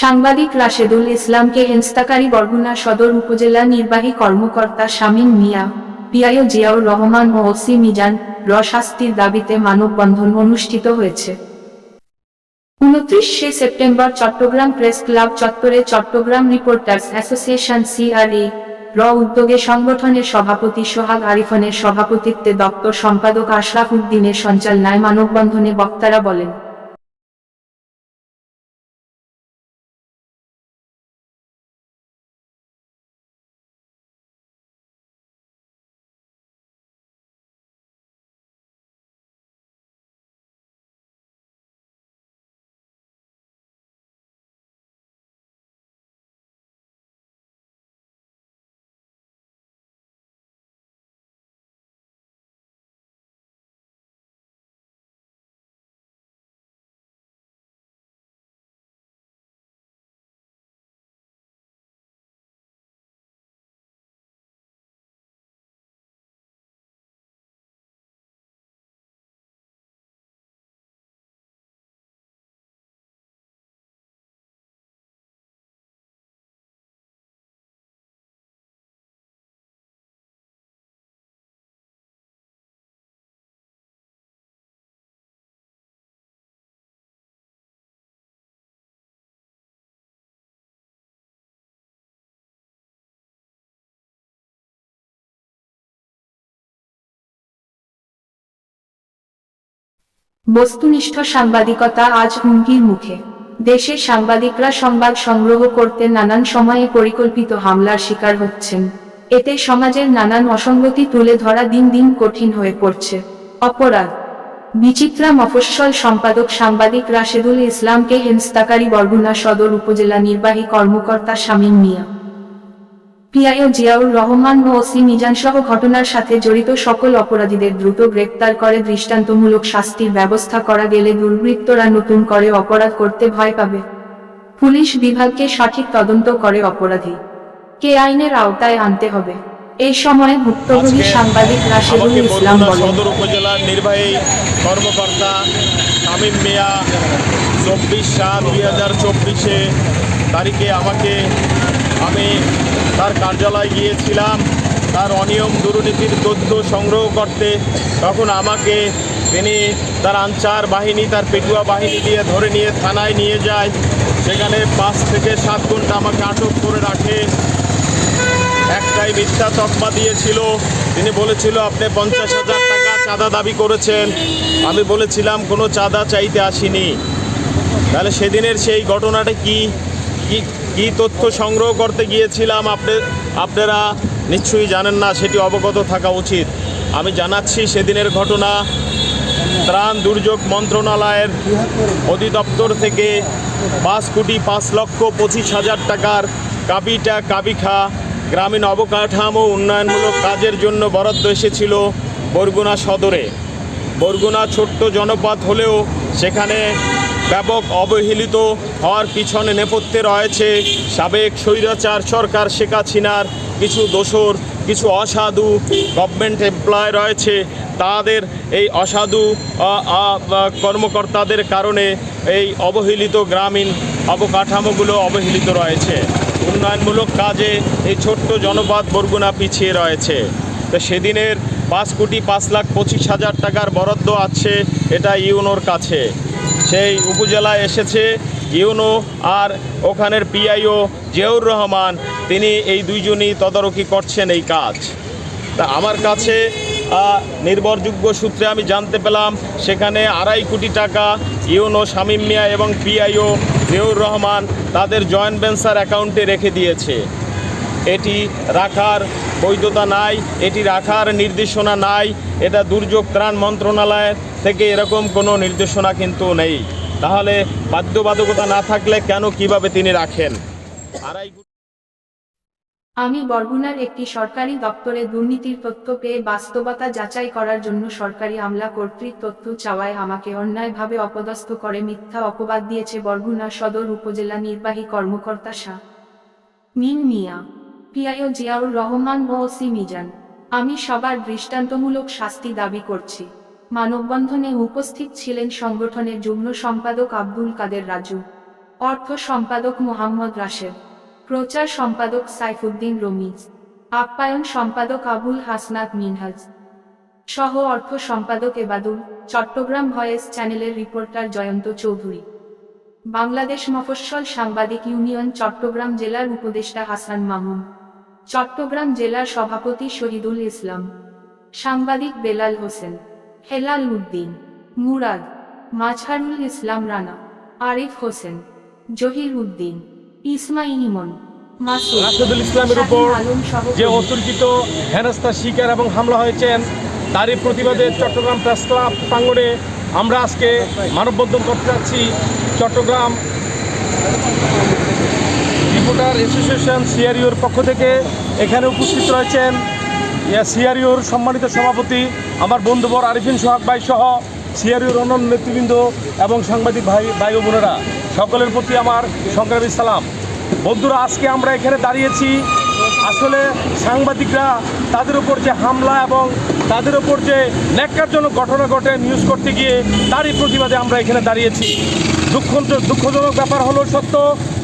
সাংবাদিক রাশেদুল ইসলামকে হেনস্তাকারী বরগুনা সদর উপজেলা নির্বাহী কর্মকর্তা শামীম মিয়া, পিআইও জিয়াউর রহমান ও ওসি মিজান র শাস্তির দাবিতে মানববন্ধন অনুষ্ঠিত হয়েছে। উনত্রিশে সেপ্টেম্বর চট্টগ্রাম প্রেস ক্লাব চত্বরে চট্টগ্রাম রিপোর্টার্স অ্যাসোসিয়েশন সিআরএ, র উদ্যোগে সংগঠনের সভাপতি সোহাগ আরিফনের সভাপতিত্বে দপ্তর সম্পাদক আশরাফ উদ্দিনের সঞ্চালনায় মানববন্ধনে বক্তারা বলেন বস্তুনিষ্ঠ সাংবাদিকতা আজ হুমকির মুখে। দেশে সাংবাদিকরা সংবাদ সংগ্রহ করতে নানান সময়ে পরিকল্পিত হামলার শিকার হচ্ছেন। এতে সমাজের নানান অসঙ্গতি তুলে ধরা দিন দিন কঠিন হয়ে পড়ছে। অপরাধ। বিচিত্রা মফস্বল সম্পাদক সাংবাদিক রাশেদুল ইসলামকে হেনস্তাকারী বরগুনা সদর উপজেলা নির্বাহী কর্মকর্তা শামীম মিয়া। পিআইও জিয়াউর রহমান ও ওসি মিজান সহ ঘটনার সাথে জড়িত সকল অপরাধীদের দ্রুত গ্রেপ্তার করে দৃষ্টান্তমূলক শাস্তির ব্যবস্থা করা গেলে দুর্বৃত্তরা নতুন করে অপরাধ করতে ভয় পাবে। পুলিশ বিভাগকে সঠিক তদন্ত করে অপরাধী। কে আইনের আওতায় আনতে হবে। এই সময় ভুক্তভোগী সাংবাদিক রাশেদুল ইসলাম সদর উপজেলার নির্বাহী কর্মকর্তা তামিম মিয়া চব্বিশ সাত দুই হাজার চব্বিশে তারিখে আমাকে আমি তার কার্যালয়ে গিয়েছিলাম। তার অনিয়ম দুর্নীতির তথ্য সংগ্রহ করতে। তখন আমাকে তিনি তার আনসার বাহিনী, তার পেটুয়া বাহিনী দিয়ে ধরে নিয়ে থানায় নিয়ে যায়। সেখানে পাঁচ থেকে সাত ঘণ্টা আমাকে আটক করে রাখে। একটাই মিথ্যা তকমা দিয়েছিল। তিনি বলেছিল, আপনি পঞ্চাশ হাজার টাকা চাঁদা দাবি করেছেন। আমি বলেছিলাম, কোনো চাঁদা চাইতে আসিনি। তাহলে সেদিনের সেই ঘটনাটা কি? কি তথ্য সংগ্রহ করতে গিয়েছিলাম আপনি, আপনারা নিশ্চয়ই জানেন না, সেটি অবগত থাকা উচিত। আমি জানাচ্ছি সেদিনের ঘটনা, ত্রাণ দুর্যোগ মন্ত্রণালয়ের অধিদপ্তর থেকে পাঁচ কোটি পাঁচ লক্ষ পঁচিশ হাজার টাকার কাবিটা কাবিখা গ্রামীণ অবকাঠামো উন্নয়নমূলক কাজের জন্য বরাদ্দ এসেছিল বরগুনা সদরে। বরগুনা ছোট্ট জনপদ হলেও সেখানে ব্যাপক অবহেলিত হওয়ার পিছনে নেপথ্যে রয়েছে সাবেক স্বৈরাচার সরকার শেখ হাসিনার কিছু দোসর কিছু অসাধু গভর্নমেন্ট এমপ্লয় রয়েছে। তাদের এই অসাধু কর্মকর্তাদের কারণে এই অবহেলিত গ্রামীণ অবকাঠামোগুলো অবহেলিত রয়েছে। উন্নয়নমূলক কাজে এই ছোট্ট জনপদ বরগুনা পিছিয়ে রয়েছে। তো সেদিনের পাঁচ কোটি পাঁচ লাখ পঁচিশ হাজার টাকার বরাদ্দ আছে এটা ইউনোর কাছে। সেই উপজেলায় এসেছে ইউনো আর ওখানের পিআইও জিয়াউর রহমান। তিনি এই দুইজনই তদারকি করছেন এই কাজ। তা আমার কাছে নির্ভরযোগ্য সূত্রে আমি জানতে পেলাম, সেখানে আড়াই কোটি টাকা ইউনো, শামীম মিয়া এবং পিআইও জিয়াউর রহমান তাদের জয়েন্ট ভেঞ্চার অ্যাকাউন্টে রেখে দিয়েছে। এটি রাখার বৈধতা নাই, এটি রাখার নির্দেশনা নাই, এটা দুর্যোগ ত্রাণ মন্ত্রণালয় থেকে এরকম কোনো নির্দেশনা কিন্তু নেই। তাহলে বাধ্যবাধকতা না থাকলে কেন কীভাবে তিনি রাখেন? আমি বরগুনার একটি সরকারি দপ্তরে দুর্নীতির তথ্য পেয়ে বাস্তবতা যাচাই করার জন্য সরকারি আমলা কর্তৃক তথ্য চাওয়ায় আমাকে অন্যায়ভাবে অপদস্থ করে মিথ্যা অপবাদ দিয়েছে বরগুনা সদর উপজেলা নির্বাহী কর্মকর্তা শাহ মিন মিয়া। পিআইও জিয়াউর রহমান ও ওসি মিজান। আমি সবার দৃষ্টান্তমূলক শাস্তি দাবি করছি। মানববন্ধনে উপস্থিত ছিলেন সংগঠনের যুগ্ম সম্পাদক আব্দুল কাদের রাজু। অর্থ সম্পাদক মোহাম্মদ রাশেদ। প্রচার সম্পাদক সাইফুদ্দিন রমিজ। আপ্যায়ন সম্পাদক আবুল হাসনাত মিনহাজ। সহ অর্থ সম্পাদক এবাদুল, চট্টগ্রাম ভয়েস চ্যানেলের রিপোর্টার জয়ন্ত চৌধুরী। বাংলাদেশ মফস্বল সাংবাদিক ইউনিয়ন চট্টগ্রাম জেলার উপদেষ্টা হাসান মামুন। চট্টগ্রাম জেলার সভাপতি শহীদুল ইসলাম সাংবাদিক বেলাল হোসেন হেলাল উদ্দিন মুরাদ মাঝহারুল ইসলাম রানা আরিফ হোসেন জহির উদ্দিন ইসমাইল ইমন রাশেদুল ইসলামের উপর যে অতর্কিত হেনস্থার শিকার এবং হামলা হয়েছেন তারই প্রতিবাদে চট্টগ্রাম প্রেস ক্লাব প্রাঙ্গণে আমরা আজকে মানববন্ধন করতে যাচ্ছি। চট্টগ্রাম রিপোর্টার অ্যাসোসিয়েশন সিআরইউর পক্ষ থেকে এখানে উপস্থিত রয়েছেন সিআরইউর সম্মানিত সভাপতি, আমার বন্ধুবর আরিফিন সোহাগ ভাই সহ সিআরইউর অন্যান্য নেতৃবৃন্দ এবং সাংবাদিক ভাই ভাই ও বোনেরা। সকলের প্রতি আমার সংগ্রামী সালাম। বন্ধুরা, আজকে আমরা এখানে দাঁড়িয়েছি। আসলে সাংবাদিকরা তাদের উপর যে হামলা এবং তাদের উপর যে ন্যাক্কারজনক ঘটনা ঘটে নিউজ করতে গিয়ে তারই প্রতিবাদে আমরা এখানে দাঁড়িয়েছি। দুঃখ দুঃখজনক ব্যাপার হলো সত্য